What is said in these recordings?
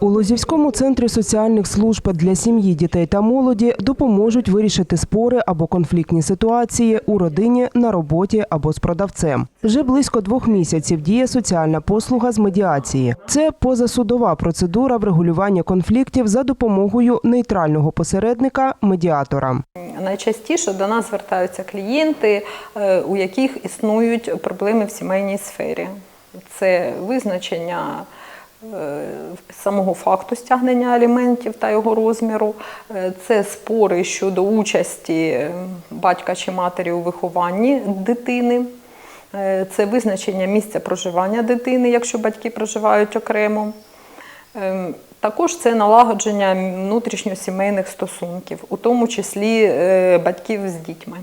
У Лозівському центрі соціальних служб для сім'ї, дітей та молоді допоможуть вирішити спори або конфліктні ситуації у родині, на роботі або з продавцем. Вже близько двох місяців діє соціальна послуга з медіації. Це позасудова процедура врегулювання конфліктів за допомогою нейтрального посередника медіатора. Найчастіше до нас звертаються клієнти, е, у яких існують проблеми в сімейній сфері. Це визначення самого факту стягнення аліментів та його розміру, е, це спори щодо участі е, батька чи матері у вихованні дитини. Е, Це визначення місця проживання дитини, якщо батьки проживають окремо. Ем, Також це налагодження внутрішньосімейних стосунків, у тому числі е, батьків з дітьми.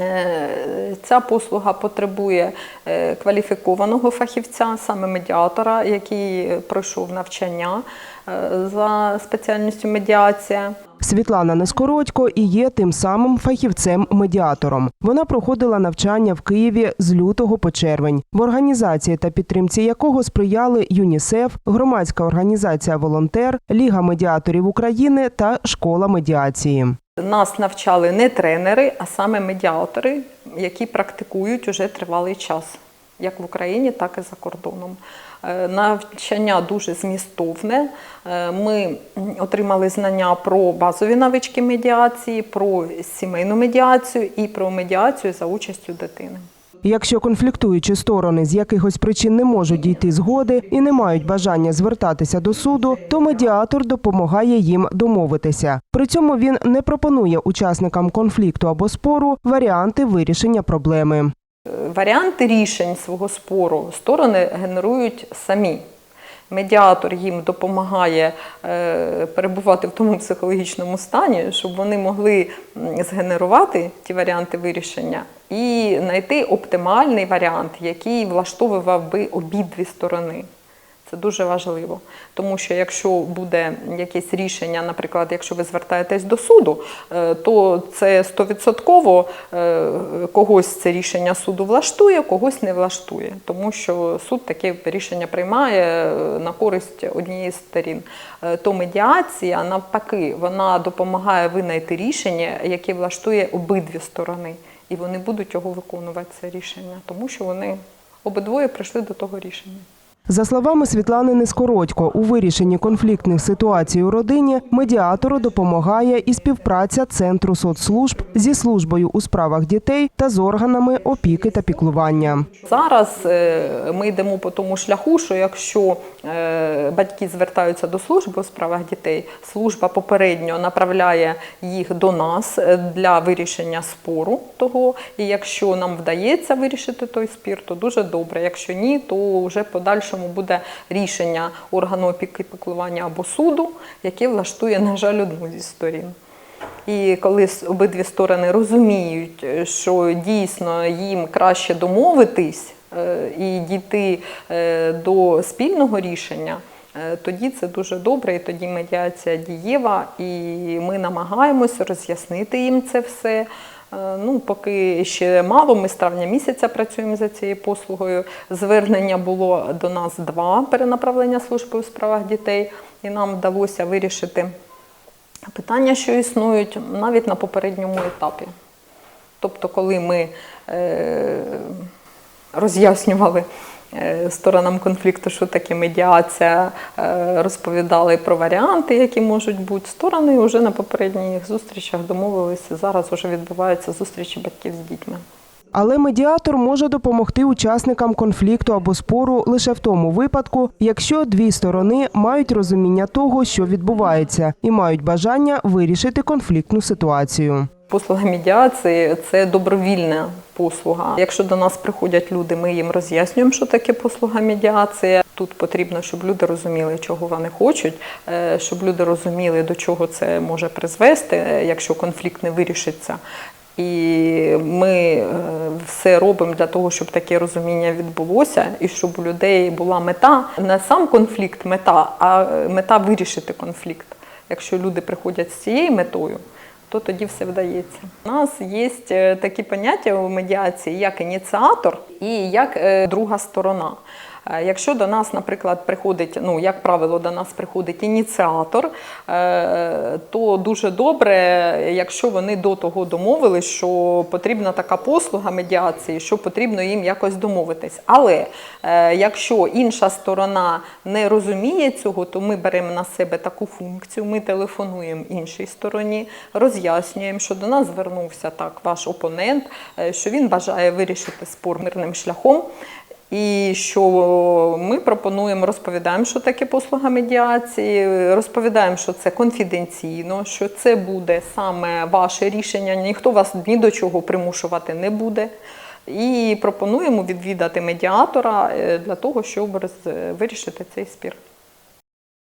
Е, Ця послуга потребує е, кваліфікованого фахівця, саме медіатора, який пройшов навчання е, за спеціальністю медіація. Світлана Нескородько і є тим самим фахівцем-медіатором. Вона проходила навчання в Києві з лютого по червень, в організації та підтримці якого сприяли ЮНІСЕФ, громадська організація Волонтер, Ліга медіаторів України та школа медіації. Нас навчали не тренери, а саме медіатори, які практикують уже тривалий час, як в Україні, так і за кордоном. Е, Навчання дуже змістовне. Е, Ми отримали знання про базові навички медіації, про сімейну медіацію і про медіацію за участю дитини. Якщо конфліктуючі сторони з якихось причин не можуть дійти згоди і не мають бажання звертатися до суду, то медіатор допомагає їм домовитися. При цьому він не пропонує учасникам конфлікту або спору варіанти вирішення проблеми. Варіанти рішень свого спору сторони генерують самі. Медіатор їм допомагає е, перебувати в тому психологічному стані, щоб вони могли згенерувати ті варіанти вирішення і знайти оптимальний варіант, який влаштовував би обидві сторони. Це дуже важливо, тому що якщо буде якесь рішення, наприклад, якщо ви звертаєтесь до суду, е, то це стовідсотково е, когось це рішення суду влаштує, когось не влаштує, тому що суд таке рішення приймає е, на користь однієї з сторін. То медіація навпаки вона допомагає винайти рішення, яке влаштує обидві сторони, і вони будуть його виконувати це рішення, тому що вони обидвоє прийшли до того рішення. За словами Світлани Нескородько, у вирішенні конфліктних ситуацій у родині медіатору допомагає і співпраця центру соцслужб зі службою у справах дітей та з органами опіки та піклування. Зараз е, ми йдемо по тому шляху, що якщо е, батьки звертаються до служби у справах дітей, служба попередньо направляє їх до нас е, для вирішення спору того. І якщо нам вдається вирішити той спір, то дуже добре. Якщо ні, то вже в подальшому буде рішення органу опіки піклування або суду, яке влаштує, на жаль, одну зі сторін. І коли обидві сторони розуміють, е, що дійсно їм краще домовитись е, і дійти е, до спільного рішення, тоді це дуже добре, і тоді медіація дієва, і ми намагаємося роз'яснити їм це все. Е, Ну, поки ще мало, ми з травня місяця працюємо за цією послугою. Звернення було до нас два перенаправлення служби у справах дітей, і нам вдалося вирішити питання, що існують, навіть на попередньому етапі. Тобто, коли ми е, роз'яснювали сторонам конфлікту, що таке медіація, е, розповідали про варіанти, які можуть бути, сторони вже на попередніх зустрічах домовилися. Зараз вже відбуваються зустрічі батьків з дітьми. Але медіатор може допомогти учасникам конфлікту або спору лише в тому випадку, якщо дві сторони мають розуміння того, що відбувається, і мають бажання вирішити конфліктну ситуацію. Послуга медіації це добровільна послуга. Якщо до нас приходять люди, ми їм роз'яснюємо, що таке послуга медіації. Тут потрібно, щоб люди розуміли, чого вони хочуть, е, щоб люди розуміли, до чого це може призвести, е, якщо конфлікт не вирішиться. І ми е, все робимо для того, щоб таке розуміння відбулося, і щоб у людей була мета не сам конфлікт, мета, а мета вирішити конфлікт. Якщо люди приходять з цією метою, то тоді все вдається. У нас є е, такі поняття у медіації, як ініціатор і як е, друга сторона. Е, Якщо до нас, наприклад, приходить, ну як правило, до нас приходить ініціатор, е, то дуже добре, якщо вони до того домовились, що потрібна така послуга медіації, що потрібно їм якось домовитись. Але е, якщо інша сторона не розуміє цього, то ми беремо на себе таку функцію. Ми телефонуємо іншій стороні, роз'яснюємо, що до нас звернувся так ваш опонент, що він бажає вирішити спор мирним шляхом. І що ми пропонуємо, розповідаємо, що таке послуга медіації, розповідаємо, що це конфіденційно, що це буде саме ваше рішення, ніхто вас ні до чого примушувати не буде. І пропонуємо відвідати медіатора е, для того, щоб вирішити цей спір.